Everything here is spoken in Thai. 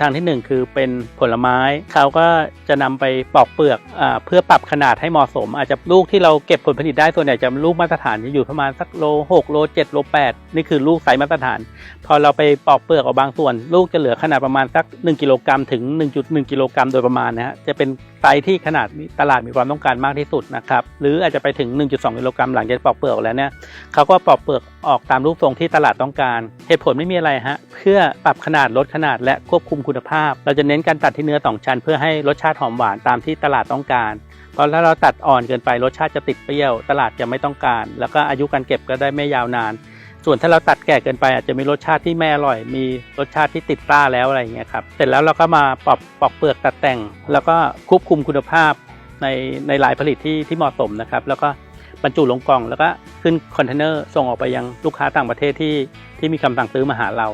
ทางที่หนึ่งคือเป็นผลไม้เขาก็จะนำไปปอกเปลือกอเพื่อปรับขนาดให้เหมาะสม อาจจะลูกที่เราเก็บผลผลิตได้ส่วนใหญ่จะลูกมาตรฐานจะอยู่ประมาณสักโล6โล7โล8นี่คือลูกไซส์มาตรฐาน พอเราไปปอกเปลือกออกบางส่วน ลูกจะเหลือขนาดประมาณสัก 1กิโลกรัมถึง 1.1กิโลกรัมโดยประมาณนะฮะจะเป็นไซส์ที่ขนาดตลาดมีความต้องการมากที่สุดนะครับหรืออาจจะไปถึง 1.2กิโลกรัมหลังจากปอกเปลือกออกแล้วเนี่ยเขาก็ปอกเปลือกออกตามรูปทรงที่ตลาดต้องการ เหตุผลไม่มีอะไรฮะ เพื่อปรับขนาดลดขนาดและควบคุมคุณภาพ เราจะเน้นการตัดที่เนื้อสองชั้น เพื่อให้รสชาติหอมหวานตามที่ตลาดต้องการ เพราะถ้าเราตัดอ่อนเกินไปรสชาติจะติดเปรี้ยว ตลาดจะไม่ต้องการ แล้วก็อายุการเก็บก็ได้ไม่ยาวนาน ส่วนถ้าเราตัดแก่เกินไปอาจจะมีรสชาติที่ไม่อร่อย มีรสชาติที่ติดต้าแล้วอะไรอย่างเงี้ยครับ เสร็จแล้วเราก็มาปอกปอกเปลือกตัดแต่ง แล้วก็ควบคุมคุณภาพในในหลายผลิตที่ที่เหมาะสมนะครับ แล้วก็ บรรจุลงกล่อง แล้วก็ขึ้นคอนเทนเนอร์ส่งออกไปยังลูกค้าต่างประเทศที่ที่มีคำสั่งซื้อมาหาเรา